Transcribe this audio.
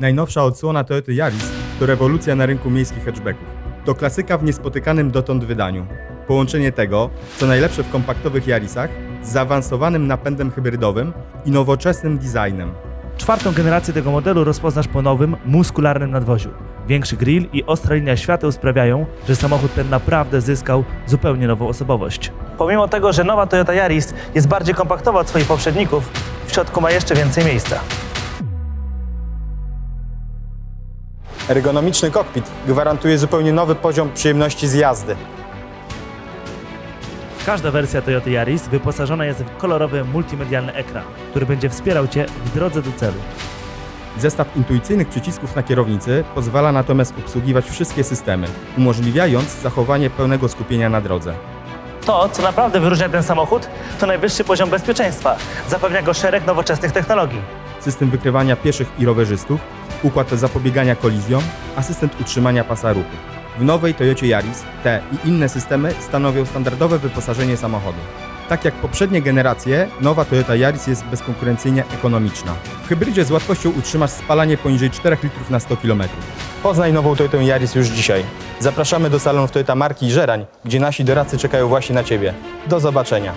Najnowsza odsłona Toyota Yaris to rewolucja na rynku miejskich hatchbacków. To klasyka w niespotykanym dotąd wydaniu. Połączenie tego, co najlepsze w kompaktowych Yarisach, z zaawansowanym napędem hybrydowym i nowoczesnym designem. Czwartą generację tego modelu rozpoznasz po nowym, muskularnym nadwoziu. Większy grill i ostra linia świateł sprawiają, że samochód ten naprawdę zyskał zupełnie nową osobowość. Pomimo tego, że nowa Toyota Yaris jest bardziej kompaktowa od swoich poprzedników, w środku ma jeszcze więcej miejsca. Ergonomiczny kokpit gwarantuje zupełnie nowy poziom przyjemności z jazdy. Każda wersja Toyota Yaris wyposażona jest w kolorowy multimedialny ekran, który będzie wspierał Cię w drodze do celu. Zestaw intuicyjnych przycisków na kierownicy pozwala natomiast obsługiwać wszystkie systemy, umożliwiając zachowanie pełnego skupienia na drodze. To, co naprawdę wyróżnia ten samochód, to najwyższy poziom bezpieczeństwa. Zapewnia go szereg nowoczesnych technologii. System wykrywania pieszych i rowerzystów, układ zapobiegania kolizjom, asystent utrzymania pasa ruchu. W nowej Toyocie Yaris te i inne systemy stanowią standardowe wyposażenie samochodu. Tak jak poprzednie generacje, nowa Toyota Yaris jest bezkonkurencyjnie ekonomiczna. W hybrydzie z łatwością utrzymasz spalanie poniżej 4 litrów na 100 km. Poznaj nową Toyotę Yaris już dzisiaj. Zapraszamy do salonów Toyota marki Żerań, gdzie nasi doradcy czekają właśnie na Ciebie. Do zobaczenia.